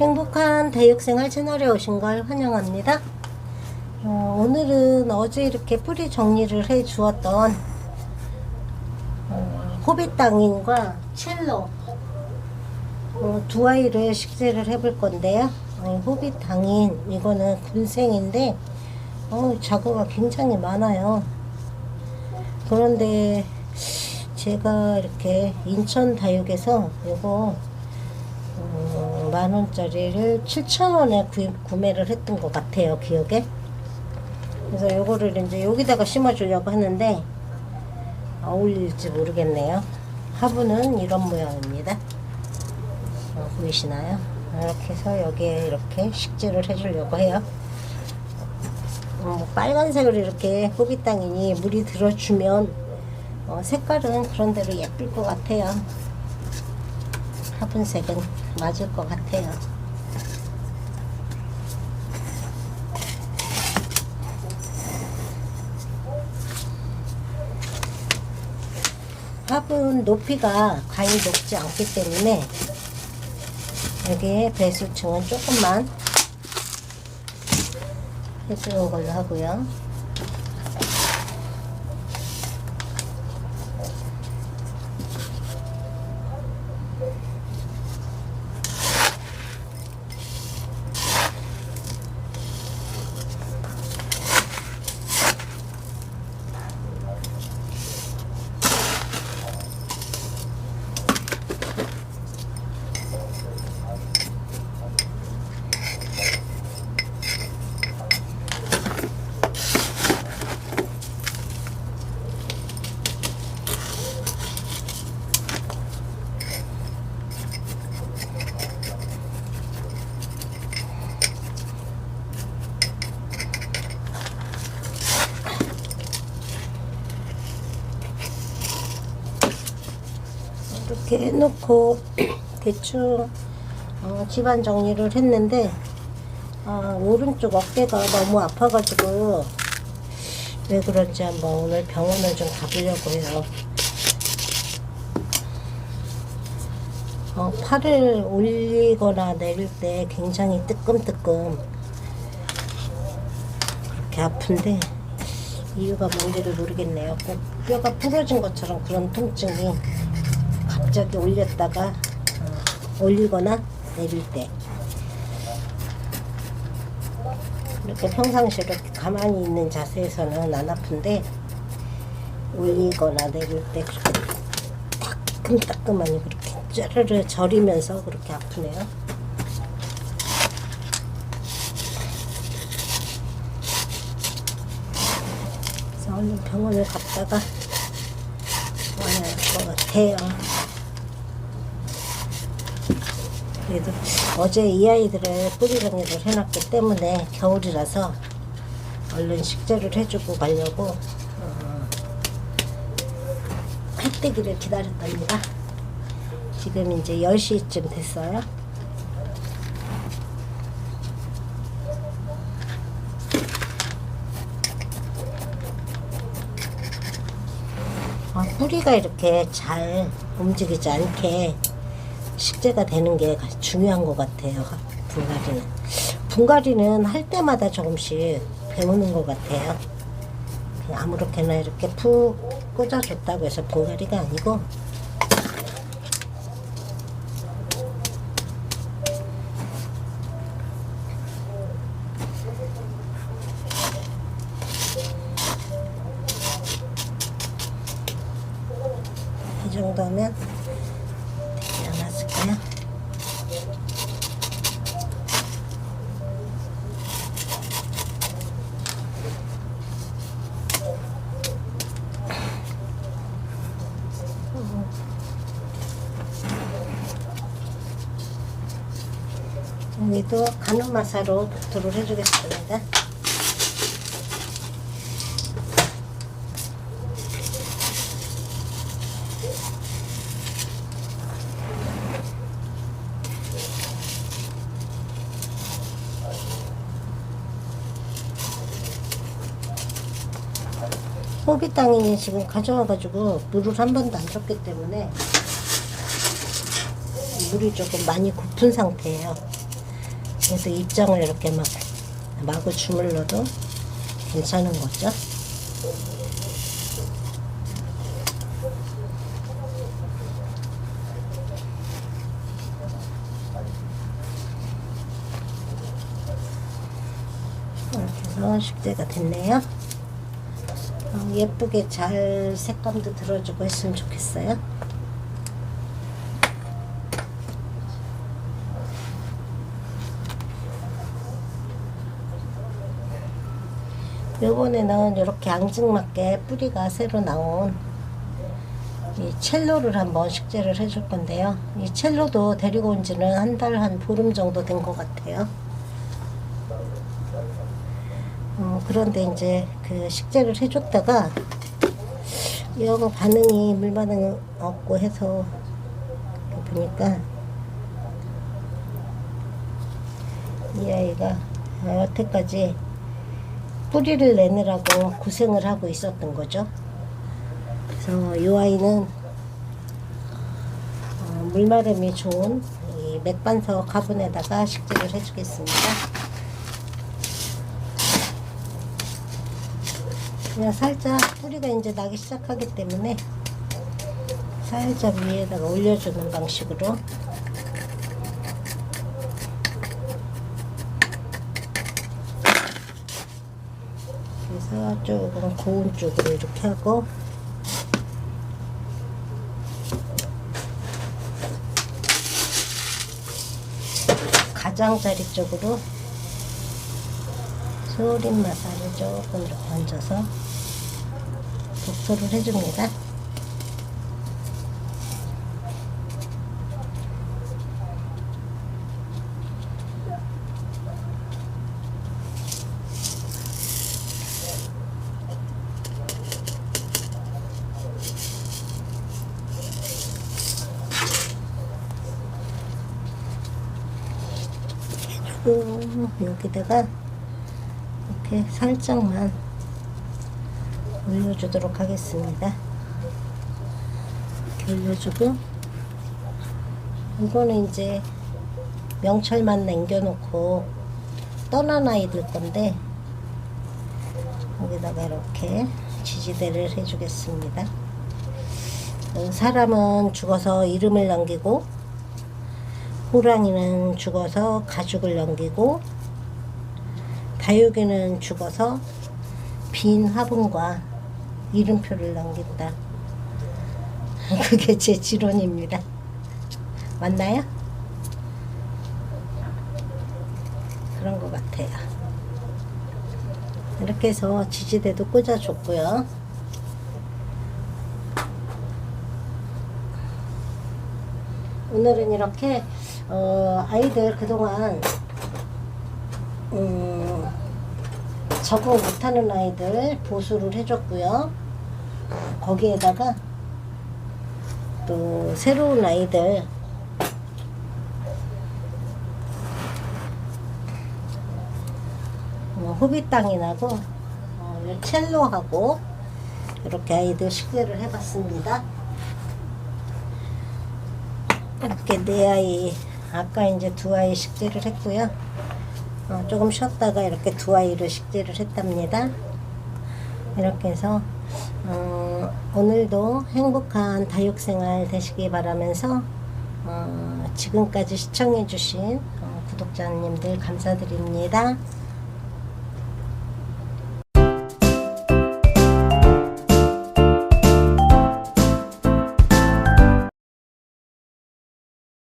행복한 대육생활 채널에 오신 걸 환영합니다. 어, 오늘은 어제 이렇게 뿌리 정리를 해 주었던 어, 호빗 땅인과 첼로 어, 두 아이를 식재를 해볼 건데요. 어, 호빗 당인 이거는 군생인데 어, 자구가 굉장히 많아요. 그런데 제가 이렇게 인천 다육에서 이거 음, 만 원짜리를 7천 원에 구, 구매를 했던 것 같아요 기억에. 그래서 요거를 이제 여기다가 심어주려고 하는데 어울릴지 모르겠네요. 화분은 이런 모양입니다. 어, 보이시나요? 이렇게 해서 여기에 이렇게 식재를 해주려고 해요. 어, 빨간색으로 이렇게 호빗땅이니 물이 들어주면 어, 색깔은 그런 대로 예쁠 것 같아요. 화분색은 맞을 것 같아요. 화분 높이가 과히 높지 않기 때문에 여기에 배수층은 조금만 해주는 걸로 하고요. 이렇게 해놓고 대충 어, 집안 정리를 했는데 아, 오른쪽 어깨가 너무 아파가지고 왜 그런지 한번 오늘 병원을 좀 가보려고 해요. 어, 팔을 올리거나 내릴 때 굉장히 뜨끔뜨끔 그렇게 아픈데 이유가 뭔지를 모르겠네요. 꼭 뼈가 부러진 것처럼 그런 통증이 갑자기 올렸다가 어, 올리거나 내릴 때 이렇게 이렇게 가만히 있는 자세에서는 안 아픈데 올리거나 내릴 때 그렇게 따끔따끔하니 그렇게 쩌르르 저리면서 그렇게 아프네요. 그래서 얼른 병원을 갔다가 와야 할 것 같아요. 그래도 어제 이 아이들을 뿌리 정리를 해놨기 때문에 겨울이라서 얼른 식재를 해주고 가려고 어, 해 뜨기를 기다렸답니다. 지금 이제 10시쯤 됐어요. 아, 뿌리가 이렇게 잘 움직이지 않게 식재가 되는 게 중요한 것 같아요. 분갈이는. 분갈이는 할 때마다 조금씩 배우는 것 같아요. 아무렇게나 이렇게 푹 꽂아줬다고 해서 분갈이가 아니고 이 정도면 되지 않았을까요? 여기도 가는 마사로 도를 해주겠습니다. 호비 땅이 지금 가져와가지고 물을 한 번도 안 줬기 때문에 물이 조금 많이 고픈 상태예요. 그래도 입장을 이렇게 막 마구 주물러도 괜찮은 거죠. 이렇게 해서 식재가 됐네요. 어, 예쁘게 잘 색감도 들어주고 했으면 좋겠어요. 요번에는 이렇게 앙증맞게 뿌리가 새로 나온 이 첼로를 한번 식재를 해줄 건데요. 이 첼로도 데리고 온 지는 한 달 한 보름 정도 된 것 같아요. 어, 그런데 이제 그 식재를 해줬다가 영 반응이 물 반응 없고 해서 보니까 이 아이가 여태까지 뿌리를 내느라고 고생을 하고 있었던 거죠. 그래서 이 아이는 어, 물마름이 좋은 이 맥반석 화분에다가 식재를 해주겠습니다. 그냥 살짝 뿌리가 이제 나기 시작하기 때문에 살짝 위에다가 올려주는 방식으로 그래서 조금 고운 쪽으로 이렇게 하고 가장자리 쪽으로 소림 마사를 조금 이렇게 얹어서 독소를 해줍니다. 그리고 여기다가 이렇게 살짝만 올려주도록 하겠습니다. 이렇게 올려주고 이거는 이제 명찰만 남겨놓고 떠난 아이들 건데 여기다가 이렇게 지지대를 해주겠습니다. 어, 사람은 죽어서 이름을 남기고 호랑이는 죽어서 가죽을 남기고 다육이는 죽어서 빈 화분과 이름표를 남긴다. 그게 제 지론입니다. 맞나요? 그런 것 같아요. 이렇게 해서 지지대도 꽂아줬고요. 오늘은 이렇게 어, 아이들 그동안 음, 적응 못하는 아이들 보수를 해줬고요. 거기에다가 또 새로운 아이들 어, 호빗땅이나고 어, 이 첼로하고 이렇게 아이들 식재를 해봤습니다. 이렇게 네 아이 아까 이제 두 아이 식재를 했고요. 어, 조금 쉬었다가 이렇게 두 아이를 식재를 했답니다. 이렇게 해서 어, 오늘도 행복한 다육생활 되시기 바라면서 어, 지금까지 시청해주신 어, 구독자님들 감사드립니다.